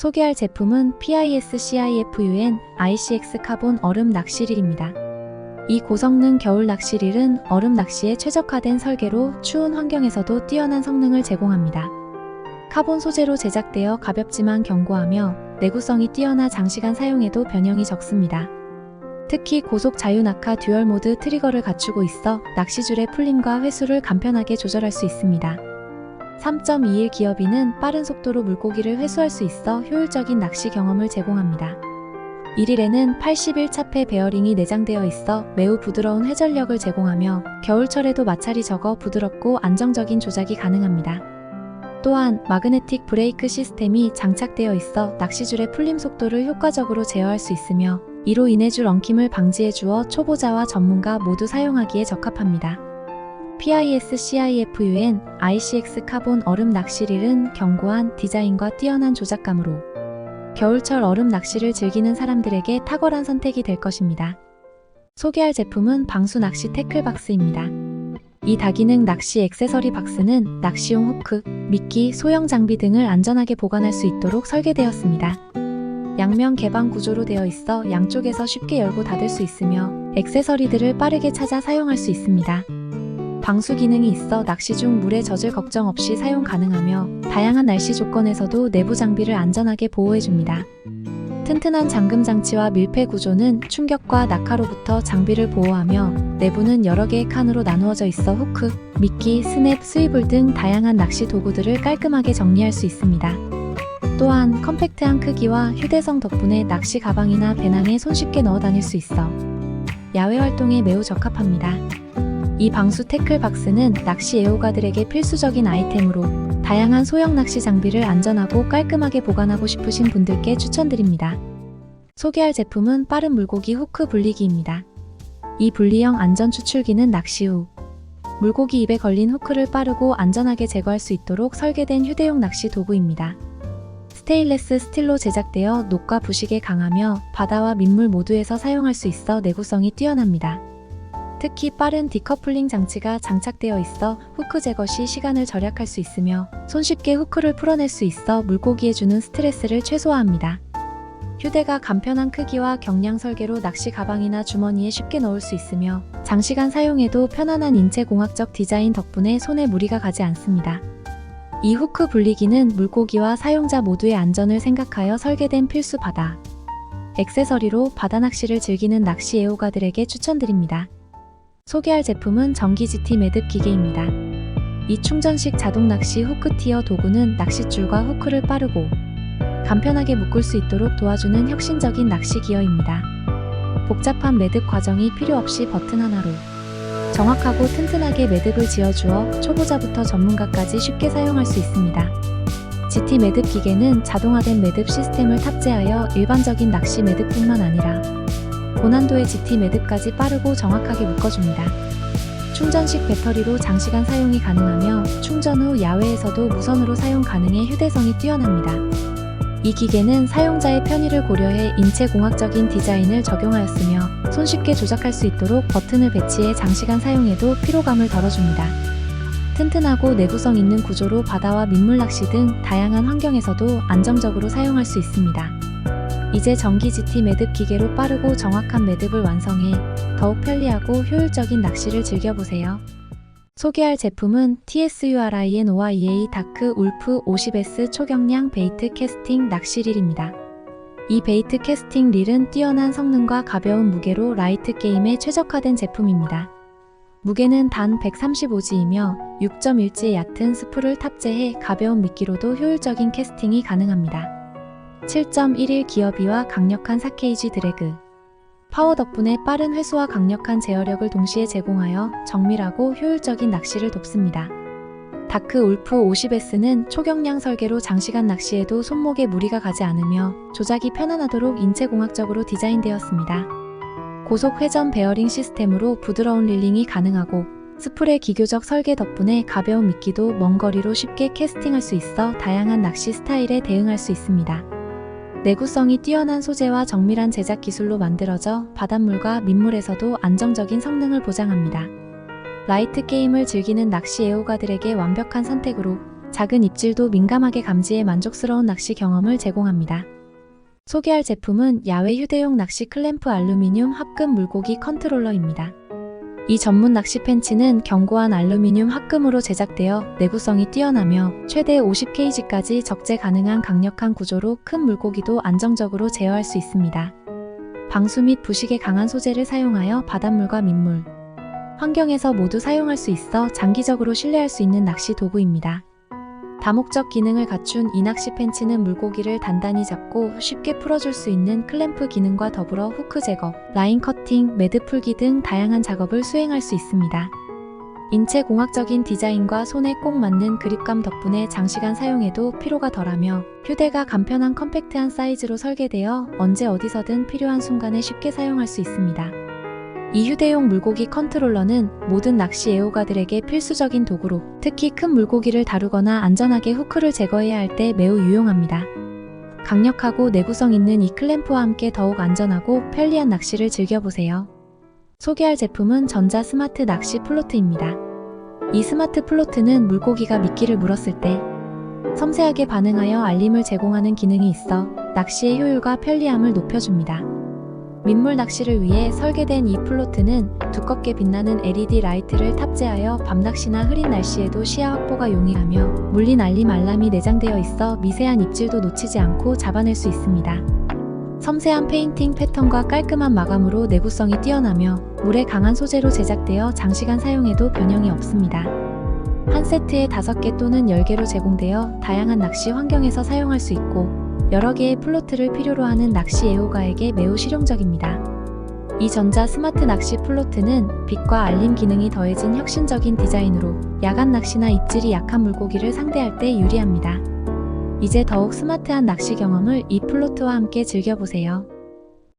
소개할 제품은 PIS-CIFUN ICX 카본 얼음 낚시릴입니다. 이 고성능 겨울 낚시릴은 얼음 낚시에 최적화된 설계로 추운 환경에서도 뛰어난 성능을 제공합니다. 카본 소재로 제작되어 가볍지만 견고하며 내구성이 뛰어나 장시간 사용해도 변형이 적습니다. 특히 고속 자유 낙하 듀얼 모드 트리거를 갖추고 있어 낚시줄의 풀림과 회수를 간편하게 조절할 수 있습니다. 3.21 기어비는 빠른 속도로 물고기를 회수할 수 있어 효율적인 낚시 경험을 제공합니다. 1일에는 81 차폐 베어링이 내장되어 있어 매우 부드러운 회전력을 제공하며 겨울철에도 마찰이 적어 부드럽고 안정적인 조작이 가능합니다. 또한 마그네틱 브레이크 시스템이 장착되어 있어 낚시줄의 풀림 속도를 효과적으로 제어할 수 있으며 이로 인해 줄 엉킴을 방지해 주어 초보자와 전문가 모두 사용하기에 적합합니다. PIS-CIFUN ICX 카본 얼음 낚시릴은 견고한 디자인과 뛰어난 조작감으로 겨울철 얼음 낚시를 즐기는 사람들에게 탁월한 선택이 될 것입니다. 소개할 제품은 방수 낚시 태클 박스입니다. 이 다기능 낚시 액세서리 박스는 낚시용 후크, 미끼, 소형 장비 등을 안전하게 보관할 수 있도록 설계되었습니다. 양면 개방 구조로 되어 있어 양쪽에서 쉽게 열고 닫을 수 있으며 액세서리들을 빠르게 찾아 사용할 수 있습니다. 방수 기능이 있어 낚시 중 물에 젖을 걱정 없이 사용 가능하며 다양한 날씨 조건에서도 내부 장비를 안전하게 보호해줍니다. 튼튼한 잠금 장치와 밀폐 구조는 충격과 낙하로부터 장비를 보호하며 내부는 여러 개의 칸으로 나누어져 있어 후크, 미끼, 스냅, 스위블 등 다양한 낚시 도구들을 깔끔하게 정리할 수 있습니다. 또한 컴팩트한 크기와 휴대성 덕분에 낚시 가방이나 배낭에 손쉽게 넣어 다닐 수 있어 야외 활동에 매우 적합합니다. 이 방수 태클 박스는 낚시 애호가들에게 필수적인 아이템으로 다양한 소형 낚시 장비를 안전하고 깔끔하게 보관하고 싶으신 분들께 추천드립니다. 소개할 제품은 빠른 물고기 후크 분리기입니다. 이 분리형 안전 추출기는 낚시 후 물고기 입에 걸린 후크를 빠르고 안전하게 제거할 수 있도록 설계된 휴대용 낚시 도구입니다. 스테인레스 스틸로 제작되어 녹과 부식에 강하며 바다와 민물 모두에서 사용할 수 있어 내구성이 뛰어납니다. 특히 빠른 디커플링 장치가 장착되어 있어 후크 제거 시 시간을 절약할 수 있으며 손쉽게 후크를 풀어낼 수 있어 물고기에 주는 스트레스를 최소화합니다. 휴대가 간편한 크기와 경량 설계로 낚시 가방이나 주머니에 쉽게 넣을 수 있으며 장시간 사용해도 편안한 인체공학적 디자인 덕분에 손에 무리가 가지 않습니다. 이 후크 분리기는 물고기와 사용자 모두의 안전을 생각하여 설계된 필수 바다. 액세서리로 바다 낚시를 즐기는 낚시 애호가들에게 추천드립니다. 소개할 제품은 전기 GT 매듭 기계입니다. 이 충전식 자동 낚시 후크 티어 도구는 낚싯줄과 후크를 빠르고 간편하게 묶을 수 있도록 도와주는 혁신적인 낚시 기어입니다. 복잡한 매듭 과정이 필요 없이 버튼 하나로 정확하고 튼튼하게 매듭을 지어주어 초보자부터 전문가까지 쉽게 사용할 수 있습니다. GT 매듭 기계는 자동화된 매듭 시스템을 탑재하여 일반적인 낚시 매듭뿐만 아니라 고난도의 GT 매듭까지 빠르고 정확하게 묶어줍니다. 충전식 배터리로 장시간 사용이 가능하며 충전 후 야외에서도 무선으로 사용 가능해 휴대성이 뛰어납니다. 이 기계는 사용자의 편의를 고려해 인체공학적인 디자인을 적용하였으며 손쉽게 조작할 수 있도록 버튼을 배치해 장시간 사용해도 피로감을 덜어줍니다. 튼튼하고 내구성 있는 구조로 바다와 민물 낚시 등 다양한 환경에서도 안정적으로 사용할 수 있습니다. 이제 전기 GT 매듭 기계로 빠르고 정확한 매듭을 완성해 더욱 편리하고 효율적인 낚시를 즐겨보세요. 소개할 제품은 TSURINOIA 다크 울프 50S 초경량 베이트 캐스팅 낚시릴입니다. 이 베이트 캐스팅 릴은 뛰어난 성능과 가벼운 무게로 라이트 게임에 최적화된 제품입니다. 무게는 단 135G이며 6.1G의 얕은 스프를 탑재해 가벼운 미끼로도 효율적인 캐스팅이 가능합니다. 7.11 기어비와 강력한 4kg 드래그. 파워 덕분에 빠른 회수와 강력한 제어력을 동시에 제공하여 정밀하고 효율적인 낚시를 돕습니다. 다크 울프 50S는 초경량 설계로 장시간 낚시에도 손목에 무리가 가지 않으며 조작이 편안하도록 인체공학적으로 디자인되었습니다. 고속 회전 베어링 시스템으로 부드러운 릴링이 가능하고 스프레 기교적 설계 덕분에 가벼운 미끼도 먼 거리로 쉽게 캐스팅할 수 있어 다양한 낚시 스타일에 대응할 수 있습니다. 내구성이 뛰어난 소재와 정밀한 제작 기술로 만들어져 바닷물과 민물에서도 안정적인 성능을 보장합니다. 라이트 게임을 즐기는 낚시 애호가들에게 완벽한 선택으로 작은 입질도 민감하게 감지해 만족스러운 낚시 경험을 제공합니다. 소개할 제품은 야외 휴대용 낚시 클램프 알루미늄 합금 물고기 컨트롤러입니다. 이 전문 낚시 펜치는 견고한 알루미늄 합금으로 제작되어 내구성이 뛰어나며 최대 50kg까지 적재 가능한 강력한 구조로 큰 물고기도 안정적으로 제어할 수 있습니다. 방수 및 부식에 강한 소재를 사용하여 바닷물과 민물, 환경에서 모두 사용할 수 있어 장기적으로 신뢰할 수 있는 낚시 도구입니다. 다목적 기능을 갖춘 이 낚시 펜치는 물고기를 단단히 잡고 쉽게 풀어줄 수 있는 클램프 기능과 더불어 후크 제거, 라인 커팅, 매듭 풀기 등 다양한 작업을 수행할 수 있습니다. 인체 공학적인 디자인과 손에 꼭 맞는 그립감 덕분에 장시간 사용해도 피로가 덜하며 휴대가 간편한 컴팩트한 사이즈로 설계되어 언제 어디서든 필요한 순간에 쉽게 사용할 수 있습니다. 이 휴대용 물고기 컨트롤러는 모든 낚시 애호가들에게 필수적인 도구로 특히 큰 물고기를 다루거나 안전하게 후크를 제거해야 할 때 매우 유용합니다. 강력하고 내구성 있는 이 클램프와 함께 더욱 안전하고 편리한 낚시를 즐겨보세요. 소개할 제품은 전자 스마트 낚시 플로트입니다. 이 스마트 플로트는 물고기가 미끼를 물었을 때 섬세하게 반응하여 알림을 제공하는 기능이 있어 낚시의 효율과 편리함을 높여줍니다. 민물 낚시를 위해 설계된 이 플로트는 두껍게 빛나는 LED 라이트를 탑재하여 밤낚시나 흐린 날씨에도 시야 확보가 용이하며 물린 알림 알람이 내장되어 있어 미세한 입질도 놓치지 않고 잡아낼 수 있습니다. 섬세한 페인팅 패턴과 깔끔한 마감으로 내구성이 뛰어나며 물에 강한 소재로 제작되어 장시간 사용해도 변형이 없습니다. 한 세트에 5개 또는 10개로 제공되어 다양한 낚시 환경에서 사용할 수 있고 여러 개의 플로트를 필요로 하는 낚시 애호가에게 매우 실용적입니다. 이 전자 스마트 낚시 플로트는 빛과 알림 기능이 더해진 혁신적인 디자인으로 야간 낚시나 입질이 약한 물고기를 상대할 때 유리합니다. 이제 더욱 스마트한 낚시 경험을 이 플로트와 함께 즐겨보세요.